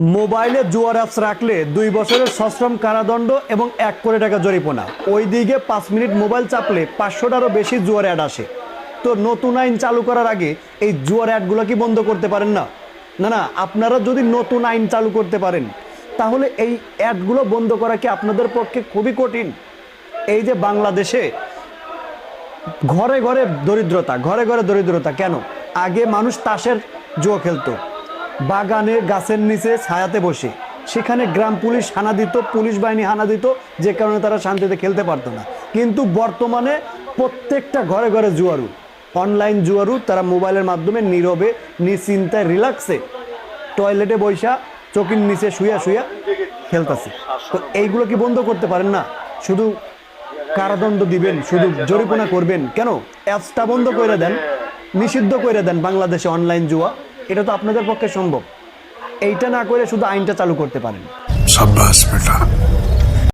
মোবাইলে জুয়ার অ্যাপস রাখলে দুই বছরের সশ্রম কারাদণ্ড এবং এক কোটি টাকা জরিমানা। ওই দিকে পাঁচ মিনিট মোবাইল চাপলে পাঁচশোটারও বেশি জুয়ার অ্যাড আসে। তো নতুন আইন চালু করার আগে এই জুয়ার অ্যাডগুলো কি বন্ধ করতে পারেন না? না না, আপনারা যদি নতুন আইন চালু করতে পারেন, তাহলে এই অ্যাডগুলো বন্ধ করা কি আপনাদের পক্ষে খুবই কঠিন? এই যে বাংলাদেশে ঘরে ঘরে দরিদ্রতা, ঘরে ঘরে দরিদ্রতা, কেন? আগে মানুষ তাসের জুয়া খেলতো। বাগানে গাছের নিচে ছায়াতে বসে। সেখানে গ্রাম পুলিশ হানা দিত, পুলিশ বাহিনী হানা দিত, যে কারণে তারা শান্তিতে খেলতে পারতো না। কিন্তু বর্তমানে প্রত্যেকটা ঘরে ঘরে জুয়ারু। অনলাইন জুয়ারু, তারা মোবাইলের মাধ্যমে নীরবে, নিশ্চিন্তায়, রিল্যাক্সে টয়লেটে বৈশা চকির নিচে শুয়া শুয়া খেলতেছে। তো এইগুলো কি বন্ধ করতে পারেন না? শুধু কারাদণ্ড দিবেন, শুধু জরিপনা করবেন। কেন? অ্যাপসটা বন্ধ করে দেন, নিষিদ্ধ করে দেন বাংলাদেশে অনলাইন জুয়া। এটা তো আপনাদের পক্ষে সম্ভব। এইটা না করে শুধু আইনটা চালু করতে পারেন। সাব্বাস, বেটা।